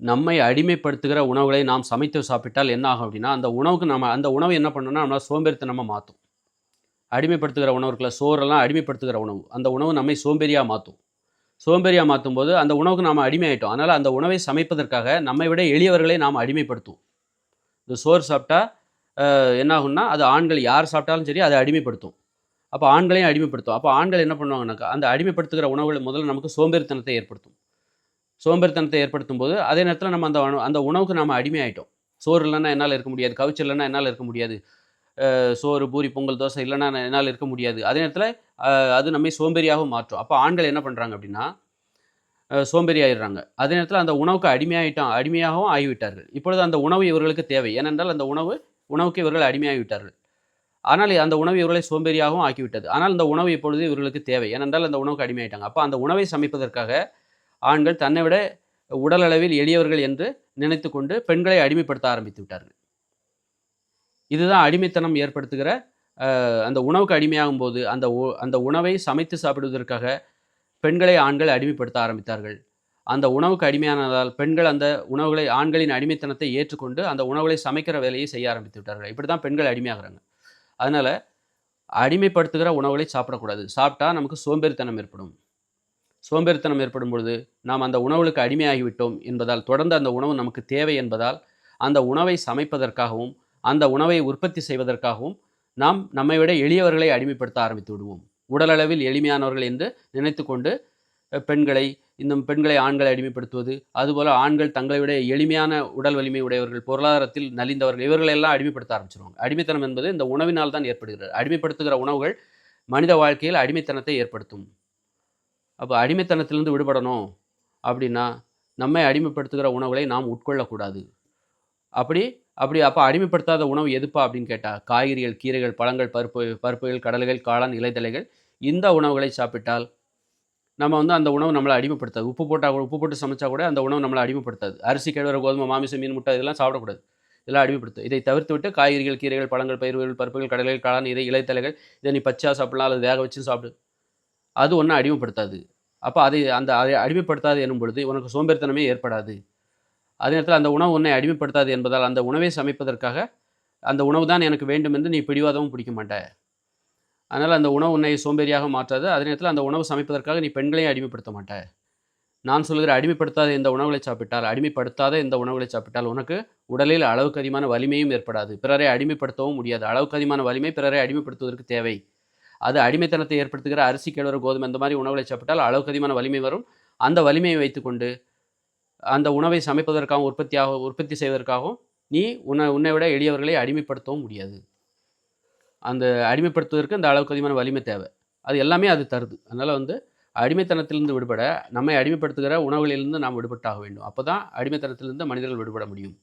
நம்மை அடிமைப்படுத்துகிற உணவுகளை நாம் சமைத்து சாப்பிட்டால் என்ன ஆகும் அப்படின்னா அந்த உணவுக்கு நம்ம அந்த உணவு என்ன பண்ணணும்னா நம்மளை சோம்பேறித்தனமாக மாற்றும் அடிமைப்படுத்துகிற உணவு இருக்குல்ல சோறெல்லாம் அடிமைப்படுத்துகிற உணவு. அந்த உணவு நம்மை சோம்பேறியாக மாற்றும் சோம்பேறியாக மாற்றும் போது அந்த உணவுக்கு நாம் அடிமையாயிட்டோம். அதனால் அந்த உணவை சமைப்பதற்காக நம்மை விட எளியவர்களை நாம் அடிமைப்படுத்துவோம். இந்த சோறு சாப்பிட்டா என்ன ஆகும்னா அது ஆண்கள் யார் சாப்பிட்டாலும் சரி அதை அடிமைப்படுத்தும். அப்போ ஆண்களையும் அடிமைப்படுத்தும். அப்போ ஆண்கள் என்ன பண்ணுவாங்கனாக்கா அந்த அடிமைப்படுத்துகிற உணவுகள் முதல்ல நமக்கு சோம்பேறித்தனத்தை ஏற்படுத்தும். சோம்பேறித்தனத்தை ஏற்படுத்தும் போது அதே நேரத்தில் நம்ம அந்த அந்த உணவுக்கு நம்ம அடிமையாயிட்டோம். சோறு இல்லைன்னா என்னால் இருக்க முடியாது. கவிச்சல் இல்லைன்னா என்னால் இருக்க முடியாது. சோறு பூரி பொங்கல் தோசை இல்லைன்னா என்னால் இருக்க முடியாது. அதே நேரத்தில் அது நம்மை சோம்பேறியாகவும் மாற்றும். அப்போ ஆண்கள் என்ன பண்ணுறாங்க அப்படின்னா சோம்பேறி ஆயிடுறாங்க அதே நேரத்தில் அந்த உணவுக்கு அடிமையாயிட்டோம் அடிமையாகவும் ஆகிவிட்டார்கள். இப்பொழுது அந்த உணவு இவர்களுக்கு தேவை. ஏனென்றால் அந்த உணவு உணவுக்கு இவர்கள் அடிமையாகிவிட்டார்கள். ஆனால் அந்த உணவு இவர்களை சோம்பேறியாகவும் ஆக்கிவிட்டது. ஆனால் அந்த உணவு இப்பொழுது இவர்களுக்கு தேவை. ஏனென்றால் அந்த உணவுக்கு அடிமையாயிட்டாங்க. அப்போ அந்த உணவை சமைப்பதற்காக ஆண்கள் தன்னை விட உடல் அளவில் எளியவர்கள் என்று நினைத்து கொண்டு பெண்களை அடிமைப்படுத்த ஆரம்பித்து விட்டார்கள். இதுதான் அடிமைத்தனம் ஏற்படுத்துகிற அந்த உணவுக்கு அடிமையாகும் போது அந்த உ- அந்த உணவை சமைத்து சாப்பிடுவதற்காக பெண்களை ஆண்கள் அடிமைப்படுத்த ஆரம்பித்தார்கள். அந்த உணவுக்கு அடிமையானதால் பெண்கள் அந்த உணவுகளை ஆண்களின் அடிமைத்தனத்தை ஏற்றுக்கொண்டு அந்த உணவுகளை சமைக்கிற வேலையை செய்ய ஆரம்பித்து விட்டார்கள். இப்படி தான் பெண்கள் அடிமையாகிறாங்க. அதனால் அடிமைப்படுத்துகிற உணவுகளை சாப்பிடக்கூடாது. சாப்பிட்டா நமக்கு சோம்பேறித்தனம் ஏற்படும். சோம்பேறித்தனம் ஏற்படும் பொழுது நாம் அந்த உணவுகளுக்கு அடிமையாகிவிட்டோம் என்பதால் தொடர்ந்து அந்த உணவு நமக்கு தேவை என்பதால் அந்த உணவை சமைப்பதற்காகவும் அந்த உணவை உற்பத்தி செய்வதற்காகவும் நாம் நம்மை விட எளியவர்களை அடிமைப்படுத்த ஆரம்பித்து விடுவோம். உடலளவில் எளிமையானவர்கள் என்று நினைத்து கொண்டு பெண்களை இந்த பெண்களை ஆண்களை அடிமைப்படுத்துவது அதுபோல் ஆண்கள் தங்களை விட எளிமையான உடல் வலிமை உடையவர்கள் பொருளாதாரத்தில் நலிந்தவர்கள் இவர்களை எல்லாம் அடிமைப்படுத்த ஆரம்பிச்சிருவாங்க. அடிமைத்தனம் என்பது இந்த உணவினால் தான் ஏற்படுகிறது. அடிமைப்படுத்துகிற உணவுகள் மனித வாழ்க்கையில் அடிமைத்தனத்தை ஏற்படுத்தும். அப்போ அடிமைத்தனத்திலிருந்து விடுபடணும் அப்படின்னா நம்மை அடிமைப்படுத்துகிற உணவுகளை நாம் உட்கொள்ளக்கூடாது. அப்படி அப்படி அப்போ அடிமைப்படுத்தாத உணவு எதுப்பா அப்படின்னு கேட்டால் காய்கறிகள் கீரைகள் பழங்கள் பருப்பு பருப்புகள் கடலைகள் காளான் இலைதலைகள் இந்த உணவுகளை சாப்பிட்டால் நம்ம வந்து அந்த உணவு நம்மளை அடிமைப்படுத்தாது. உப்பு போட்டால் கூட உப்பு போட்டு சமைச்சா கூட அந்த உணவு நம்மளை அடிமைப்படுத்தாது. அரிசி கிழவர கோதுமை மாமிசம் மீன் முட்டை இதெல்லாம் சாப்பிடக்கூடாது. இதெல்லாம் அடிமைப்படுத்தும் இதை தவிர்த்து விட்டு காய்கறிகள் கீரைகள் பழங்கள் பயிர்கள் பருப்புகள் கடல்கள் காளான் இதை இலைத்தலைகள் இதை நீ பச்சையாக சாப்பிடலாம் அல்லது வேக வச்சு சாப்பிடு. அது ஒன்றும் அடிமைப்படுத்தாது. அப்போ அதை அந்த அதை அடிமைப்படுத்தாது எனும் பொழுது உனக்கு சோம்பேறித்தனமே ஏற்படாது. அதே நேரத்தில் அந்த உணவு உன்னை அடிமைப்படுத்தாது என்பதால் அந்த உணவை சமைப்பதற்காக அந்த உணவு தான் எனக்கு வேண்டும் என்று நீ பிடிவாதமும் பிடிக்க மாட்ட. அதனால் அந்த உணவு உன்னை சோம்பேறியாக மாற்றாது. அதே நேரத்தில் அந்த உணவு சமைப்பதற்காக நீ பெண்களையும் அடிமைப்படுத்த மாட்ட. நான் சொல்கிற அடிமைப்படுத்தாத இந்த உணவுகளை சாப்பிட்டால் அடிமைப்படுத்தாத இந்த உணவுகளை சாப்பிட்டால் உனக்கு உடலில் அளவுக்கு அதிகமான வலிமையும் ஏற்படாது. பிறரை அடிமைப்படுத்தவும் முடியாது. அளவுக்கு அதிகமான வலிமை பிறரை அடிமைப்படுத்துவதற்கு தேவை. அது அடிமைத்தனத்தை ஏற்படுத்துகிற அரிசி கிழவர கோதுமை இந்த மாதிரி உணவுகளை சாப்பிட்டால் அளவுக்கு அதிகமான வலிமை வரும். அந்த வலிமையை வைத்துக்கொண்டு அந்த உணவை சமைப்பதற்காகவும் உற்பத்தியாக உற்பத்தி செய்வதற்காகவும் நீ உன்னை உன்னை விட எளியவர்களை அடிமைப்படுத்தவும் முடியாது. அந்த அடிமைப்படுத்துவதற்கு அந்த அளவுக்கு அதிகமான வலிமை தேவை. அது எல்லாமே அது தருது. அதனால் வந்து அடிமைத்தனத்திலிருந்து விடுபட நம்மை அடிமைப்படுத்துகிற உணவுகளிலிருந்து நாம் விடுபட்டாக வேண்டும். அப்போ தான் அடிமைத்தனத்திலிருந்து மனிதர்கள் விடுபட முடியும்.